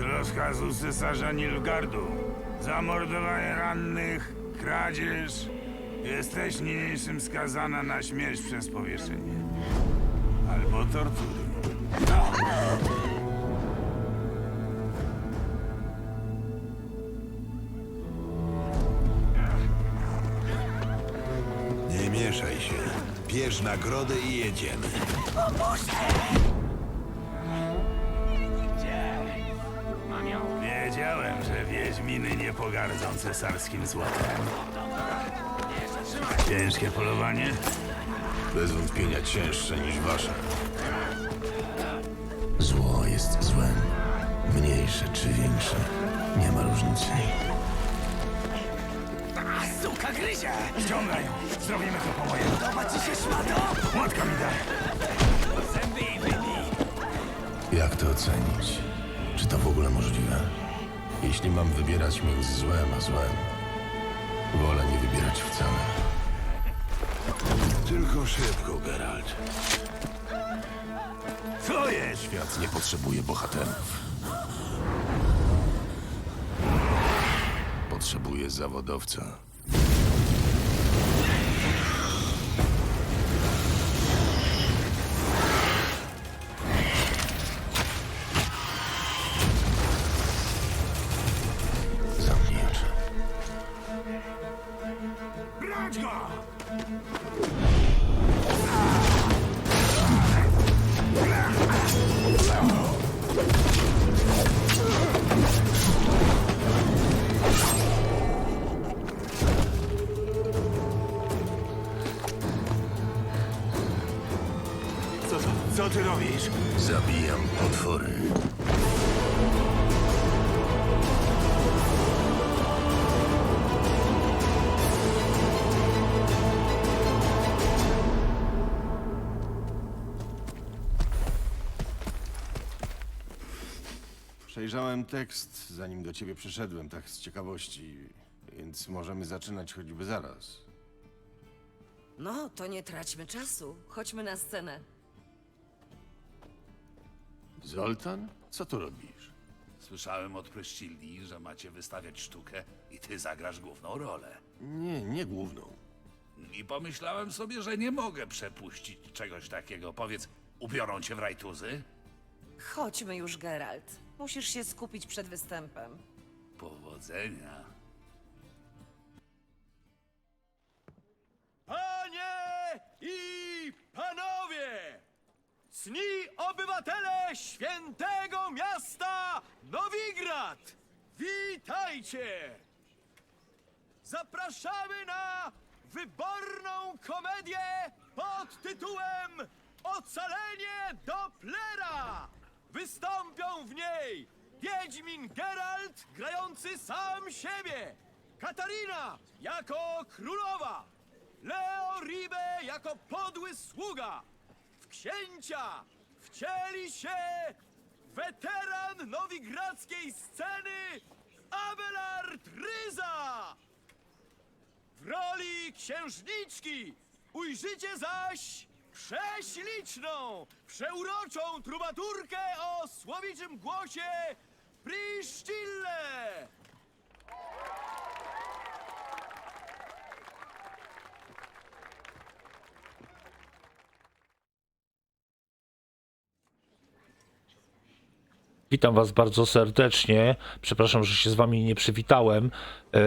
Z rozkazu cesarza Nilgardu. Zamordowanie rannych, kradzież. Jesteś niniejszym skazana na śmierć przez powieszenie. Albo tortury. Nie mieszaj się. Bierz nagrodę i jedziemy. Wiedziałem, Wiedźminy nie pogardzą cesarskim złotem. Ciężkie polowanie? Bez wątpienia cięższe niż wasze. Zło jest złem. Mniejsze czy większe. Nie ma różnicy. Suka gryzie! Ściągaj ją! Zrobimy to po mojemu. Podoba ci się szmato? Młotka mi daj! Zęby wybij! Jak to ocenić? Czy to w ogóle możliwe? Jeśli mam wybierać między złem a złem, wolę nie wybierać wcale. Tylko szybko, Geralt. Co jest? Świat nie potrzebuje bohaterów. Potrzebuje zawodowca. Co, ty robisz? Zabijam potwory. Przejrzałem tekst, zanim do ciebie przyszedłem, tak z ciekawości, więc możemy zaczynać choćby zaraz. No, to nie traćmy czasu. Chodźmy na scenę. Zoltan? Co tu robisz? Słyszałem od Pryszcilli, że macie wystawiać sztukę i ty zagrasz główną rolę. Nie, nie główną. I pomyślałem sobie, że nie mogę przepuścić czegoś takiego. Powiedz, ubiorą cię w rajtuzy? Chodźmy już, Geralt. Musisz się skupić przed występem. Powodzenia. Cni obywatele świętego miasta Nowigrad! Witajcie! Zapraszamy na wyborną komedię pod tytułem Ocalenie Dopplera! Wystąpią w niej Wiedźmin Geralt grający sam siebie, Katarina jako królowa, Leo Ribe jako podły sługa. Księcia wcieli się weteran nowigradzkiej sceny Abelard Ryza. W roli księżniczki ujrzycie zaś prześliczną, przeuroczą trubaturkę o słowiczym głosie Priscille. Witam Was bardzo serdecznie. Przepraszam, że się z Wami nie przywitałem. E,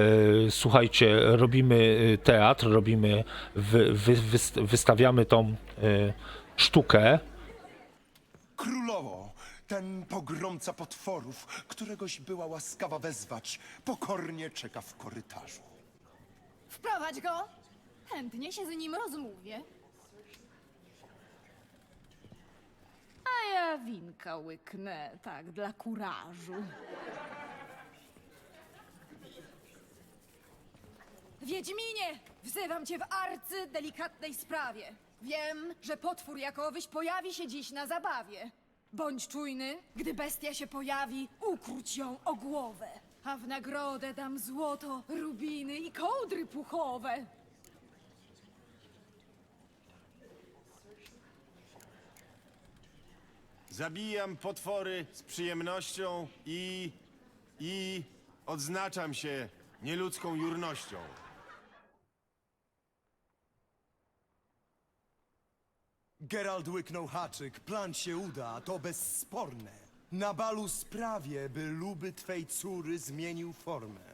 Słuchajcie, robimy e, teatr, robimy, wy, wy, wyst- wystawiamy tą e, sztukę. Królowo, ten pogromca potworów, któregoś była łaskawa wezwać, pokornie czeka w korytarzu. Wprowadź go! Chętnie się z nim rozmówię. A ja winka łyknę, tak, dla kurażu. Wiedźminie! Wzywam cię w arcy delikatnej sprawie. Wiem, że potwór jakowyś pojawi się dziś na zabawie. Bądź czujny, gdy bestia się pojawi, ukróć ją o głowę. A w nagrodę dam złoto, rubiny i kołdry puchowe. Zabijam potwory z przyjemnością i... i... odznaczam się nieludzką jurnością. Gerald łyknął haczyk, plan się uda, to bezsporne. Na balu sprawię, by luby twej córy zmienił formę.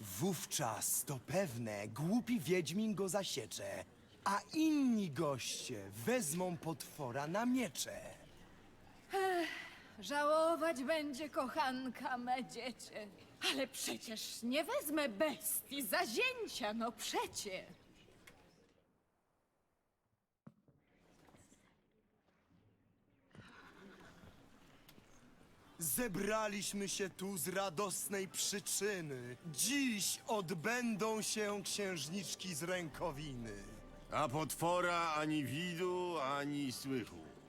Wówczas to pewne, głupi wiedźmin go zasiecze, a inni goście wezmą potwora na miecze. Żałować będzie kochanka me dziecię. Ale przecież nie wezmę bestii za zięcia, no przecie. Zebraliśmy się tu z radosnej przyczyny. Dziś odbędą się księżniczki z rękowiny. A potwora ani widu, ani słychu.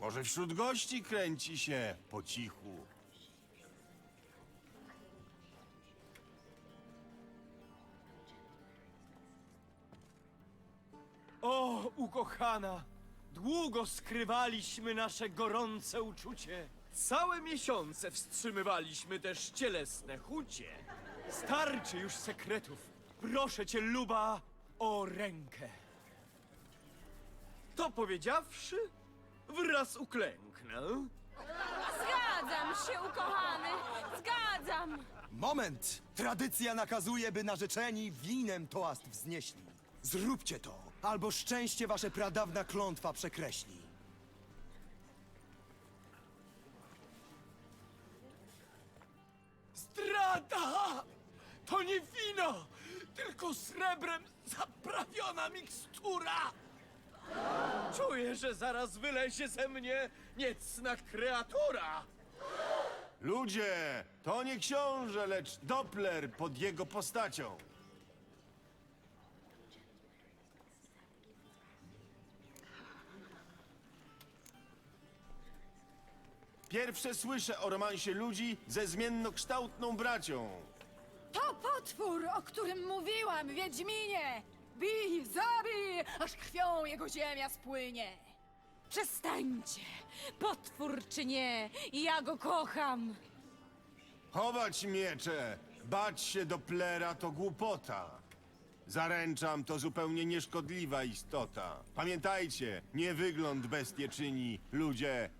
Może wśród gości kręci się po cichu. O, ukochana! Długo skrywaliśmy nasze gorące uczucie. Całe miesiące wstrzymywaliśmy też cielesne chucie. Starczy już sekretów. Proszę cię, Luba, o rękę. To powiedziawszy, wraz uklęknę. Zgadzam się, ukochany, zgadzam. Moment! Tradycja nakazuje, by narzeczeni winem toast wznieśli. Zróbcie to, albo szczęście wasze pradawna klątwa przekreśli. Zdrada! To nie wino, tylko srebrem zaprawiona mikstura! Czuję, że zaraz wylezie ze mnie niecna kreatura! Ludzie, to nie książę, lecz Doppler pod jego postacią. Pierwsze słyszę o romansie ludzi ze zmiennokształtną bracią. To potwór, o którym mówiłam, Wiedźminie! Bij, zabij, aż krwią jego ziemia spłynie! Przestańcie! Potwór czy nie, ja go kocham! Chować miecze, bać się Dopplera to głupota. Zaręczam, to zupełnie nieszkodliwa istota. Pamiętajcie, nie wygląd bestie czyni, ludzie.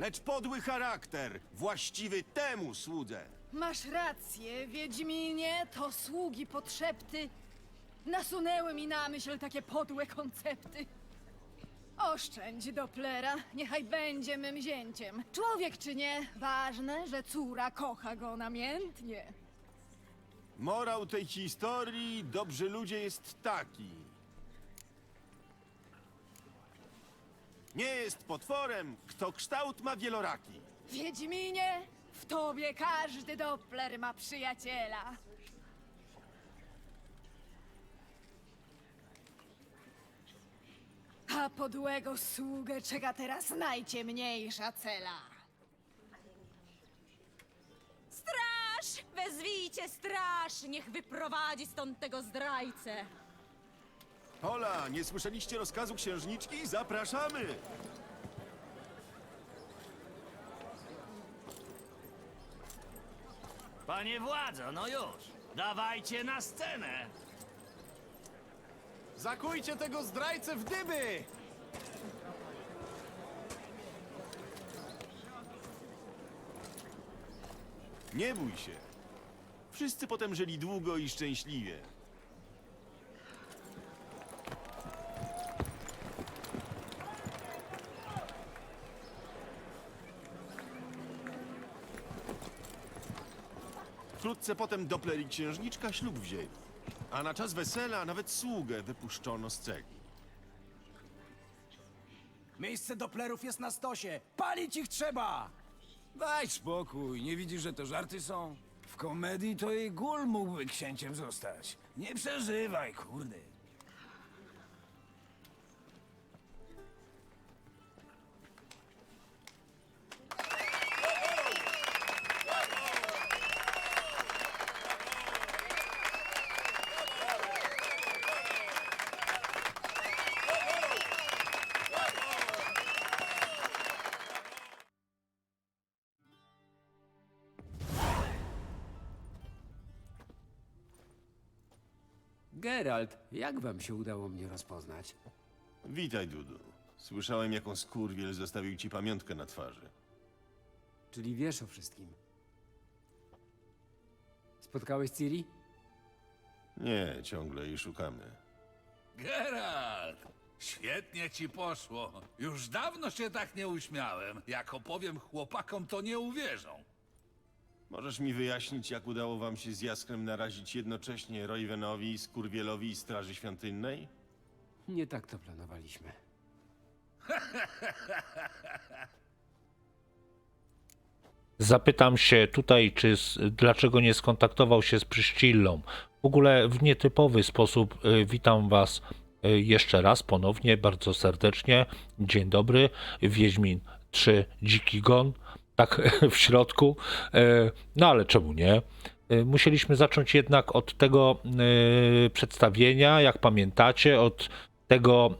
Lecz podły charakter, właściwy temu słudze. Masz rację, Wiedźminie, to sługi podszepty. Nasunęły mi na myśl takie podłe koncepty. Oszczędź Dopplera, niechaj będzie mym zięciem. Człowiek czy nie, ważne, że córa kocha go namiętnie. Morał tej historii, dobrzy ludzie, jest taki. Nie jest potworem, kto kształt ma wieloraki. Wiedźminie, w tobie każdy Doppler ma przyjaciela. A podłego sługę czeka teraz najciemniejsza cela. Straż! Wezwijcie straż! Niech wyprowadzi stąd tego zdrajcę! Hola, nie słyszeliście rozkazu księżniczki? Zapraszamy! Panie władzo, no już. Dawajcie na scenę. Zakujcie tego zdrajcę w dyby! Nie bój się. Wszyscy potem żyli długo i szczęśliwie. Wkrótce potem Doppler i księżniczka ślub wzięli. A na czas wesela nawet sługę wypuszczono z cegi. Miejsce Doplerów jest na stosie. Palić ich trzeba! Daj spokój, nie widzisz, że to żarty są? W komedii to i gól mógłby księciem zostać. Nie przeżywaj, kurde. Geralt, jak wam się udało mnie rozpoznać? Witaj, Dudu. Słyszałem, jaką skurwiel zostawił ci pamiątkę na twarzy. Czyli wiesz o wszystkim. Spotkałeś Ciri? Nie, ciągle jej szukamy. Geralt! Świetnie ci poszło. Już dawno się tak nie uśmiałem. Jak opowiem chłopakom, to nie uwierzą. Możesz mi wyjaśnić, jak udało wam się z Jaskrem narazić jednocześnie Roywenowi, Skurwielowi i Straży Świątynnej? Nie tak to planowaliśmy. Zapytam się tutaj, czy s- dlaczego nie skontaktował się z Pryszcillą. W ogóle w nietypowy sposób y, witam Was y, jeszcze raz ponownie, bardzo serdecznie. Dzień dobry, Wiedźmin 3 Dziki Gon, tak w środku. Y, No ale czemu nie? Y, Musieliśmy zacząć jednak od tego y, przedstawienia, jak pamiętacie, od tego,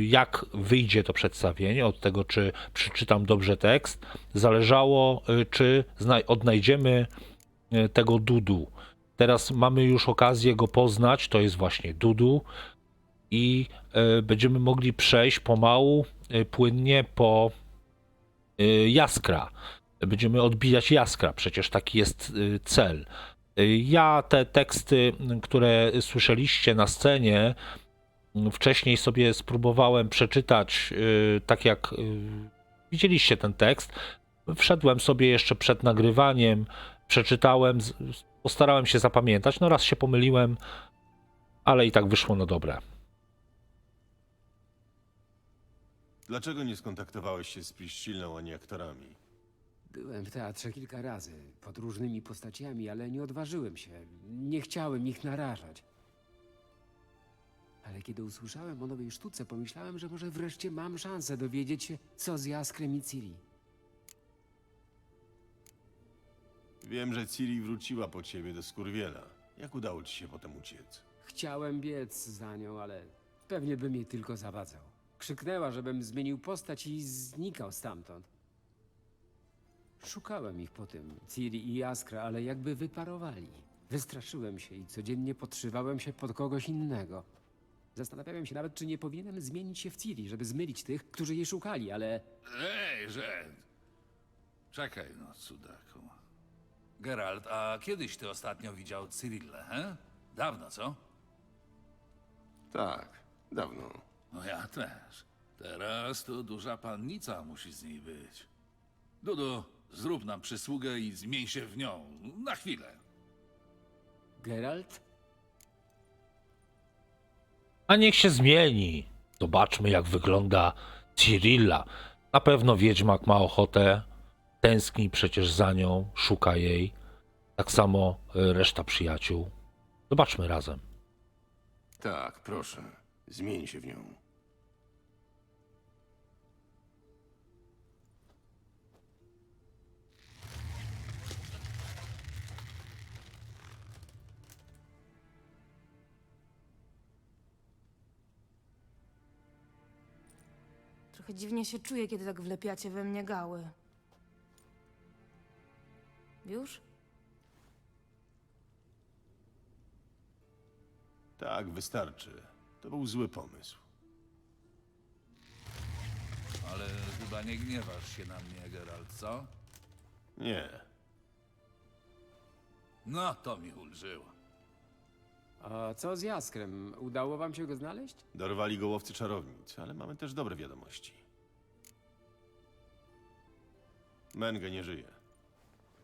jak wyjdzie to przedstawienie, od tego, czy przeczytam dobrze tekst, zależało, czy odnajdziemy tego Dudu. Teraz mamy już okazję go poznać, to jest właśnie Dudu i będziemy mogli przejść pomału, płynnie po Jaskra. Będziemy odbijać Jaskra, przecież taki jest y, cel. Y, Ja te teksty, y, które słyszeliście na scenie, Wcześniej sobie spróbowałem przeczytać, tak jak widzieliście ten tekst. Wszedłem sobie jeszcze przed nagrywaniem, przeczytałem, postarałem się zapamiętać. No raz się pomyliłem, ale i tak wyszło na dobre. Dlaczego nie skontaktowałeś się z Priscillą ani aktorami? Byłem w teatrze kilka razy, pod różnymi postaciami, ale nie odważyłem się. Nie chciałem ich narażać. Ale kiedy usłyszałem o nowej sztuce, pomyślałem, że może wreszcie mam szansę dowiedzieć się, co z Jaskrem i Ciri. Wiem, że Ciri wróciła po ciebie do Skurwiela. Jak udało ci się potem uciec? Chciałem biec za nią, ale pewnie bym jej tylko zawadzał. Krzyknęła, żebym zmienił postać i znikał stamtąd. Szukałem ich po tym, Ciri i Jaskra, ale jakby wyparowali. Wystraszyłem się i codziennie podszywałem się pod kogoś innego. Zastanawiałem się nawet, czy nie powinienem zmienić się w Ciri, żeby zmylić tych, którzy jej szukali, ale Ej, że... Czekaj, no, cudaku. Geralt, a kiedyś ty ostatnio widział Cyrillę, he? Dawno, co? Tak, dawno. No ja też. Teraz to duża pannica musi z niej być. Dudu, zrób nam przysługę i zmień się w nią. Na chwilę. Geralt? A niech się zmieni. Zobaczmy, jak wygląda Cyrilla. Na pewno Wiedźmak ma ochotę, tęskni przecież za nią, szuka jej. Tak samo y, reszta przyjaciół. Zobaczmy razem. Tak, proszę. Zmień się w nią. Trochę dziwnie się czuję, kiedy tak wlepiacie we mnie gały. Już? Tak, wystarczy. To był zły pomysł. Ale chyba nie gniewasz się na mnie, Geralt, co? Nie. No, to mi ulżyło. A co z Jaskrem? Udało wam się go znaleźć? Dorwali go łowcy czarownic, ale mamy też dobre wiadomości. Menge nie żyje.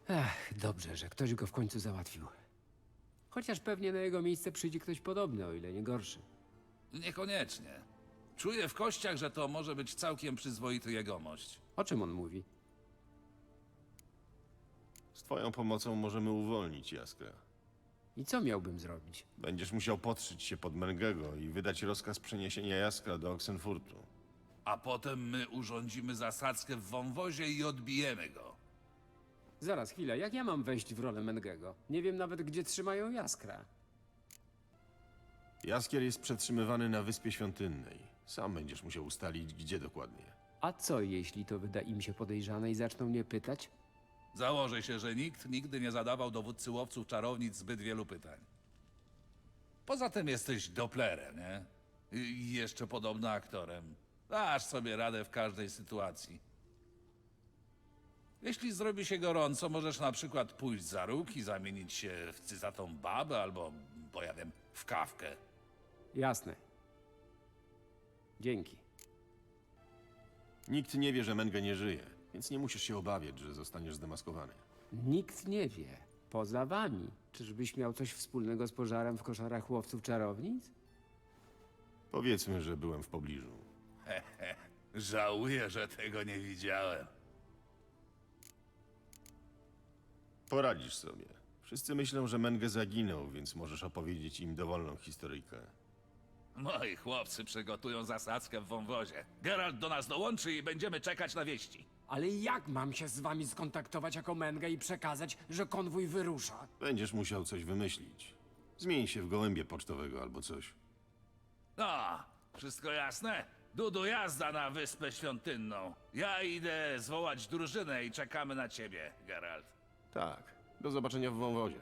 Ech, dobrze, że ktoś go w końcu załatwił. Chociaż pewnie na jego miejsce przyjdzie ktoś podobny, o ile nie gorszy. Niekoniecznie. Czuję w kościach, że to może być całkiem przyzwoity jegomość. O czym on mówi? Z twoją pomocą możemy uwolnić Jaskra. I co miałbym zrobić? Będziesz musiał podszyć się pod Mengego i wydać rozkaz przeniesienia Jaskra do Oxenfurtu. A potem my urządzimy zasadzkę w wąwozie i odbijemy go. Zaraz, chwilę, jak ja mam wejść w rolę Mengego? Nie wiem nawet, gdzie trzymają Jaskra. Jaskier jest przetrzymywany na Wyspie Świątynnej. Sam będziesz musiał ustalić, gdzie dokładnie. A co, jeśli to wyda im się podejrzane i zaczną mnie pytać? Założę się, że nikt nigdy nie zadawał dowódcy łowców czarownic zbyt wielu pytań. Poza tym jesteś Dopplerem, nie? I jeszcze podobno aktorem. Dasz sobie radę w każdej sytuacji. Jeśli zrobi się gorąco, możesz na przykład pójść za róg i zamienić się w cyzatą babę albo, bo ja wiem, w kawkę. Jasne. Dzięki. Nikt nie wie, że Menge nie żyje, więc nie musisz się obawiać, że zostaniesz zdemaskowany. Nikt nie wie. Poza wami. Czyżbyś miał coś wspólnego z pożarem w koszarach łowców czarownic? Powiedzmy, że byłem w pobliżu. Żałuję, że tego nie widziałem. Poradzisz sobie. Wszyscy myślą, że Menge zaginął, więc możesz opowiedzieć im dowolną historyjkę. Moi chłopcy przygotują zasadzkę w wąwozie. Geralt do nas dołączy i będziemy czekać na wieści. Ale jak mam się z wami skontaktować jako Mengę i przekazać, że konwój wyrusza? Będziesz musiał coś wymyślić. Zmień się w gołębie pocztowego albo coś. No, wszystko jasne? Dudu, jazda na Wyspę Świątynną. Ja idę zwołać drużynę i czekamy na ciebie, Geralt. Tak. Do zobaczenia w wąwozie.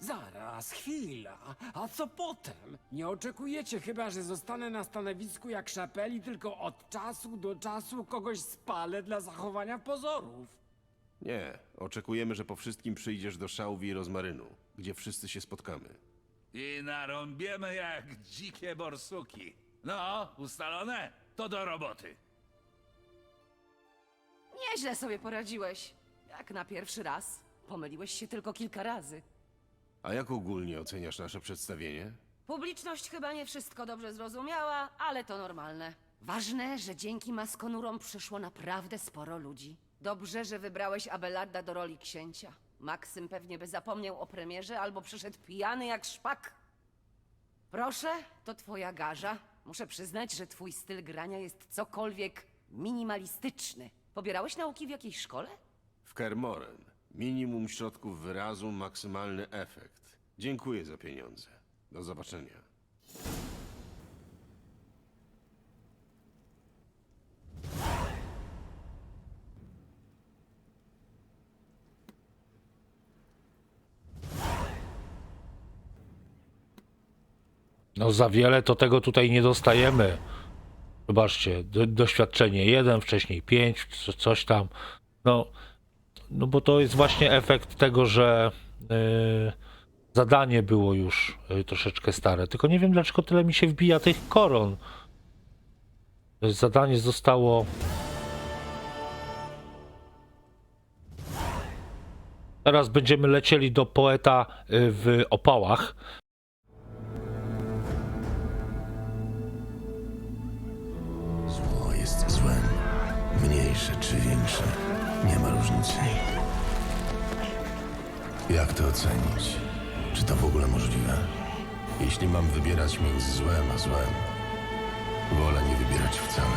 Zaraz, chwila. A co potem? Nie oczekujecie chyba, że zostanę na stanowisku jak szapeli, tylko od czasu do czasu kogoś spalę dla zachowania pozorów. Nie. Oczekujemy, że po wszystkim przyjdziesz do szałwi i rozmarynu, gdzie wszyscy się spotkamy. I narąbiemy jak dzikie borsuki. No, ustalone? To do roboty. Nieźle sobie poradziłeś. Jak na pierwszy raz. Pomyliłeś się tylko kilka razy. A jak ogólnie oceniasz nasze przedstawienie? Publiczność chyba nie wszystko dobrze zrozumiała, ale to normalne. Ważne, że dzięki maskonurom przyszło naprawdę sporo ludzi. Dobrze, że wybrałeś Abelarda do roli księcia. Maksym pewnie by zapomniał o premierze albo przyszedł pijany jak szpak. Proszę, to twoja garza. Muszę przyznać, że twój styl grania jest cokolwiek minimalistyczny. Pobierałeś nauki w jakiejś szkole? W Kermoren. Minimum środków wyrazu, maksymalny efekt. Dziękuję za pieniądze. Do zobaczenia. No za wiele to tego tutaj nie dostajemy. Zobaczcie, do, doświadczenie 1, wcześniej 5, co, coś tam. No, no bo to jest właśnie efekt tego, że yy, zadanie było już yy, troszeczkę stare. Tylko nie wiem dlaczego tyle mi się wbija tych koron. Zadanie zostało. Teraz będziemy lecieli do poeta yy, w opałach. Zło jest złem. Mniejsze czy większe. Nie ma różnicy. Jak to ocenić? Czy to w ogóle możliwe? Jeśli mam wybierać między złem a złem, wolę nie wybierać wcale.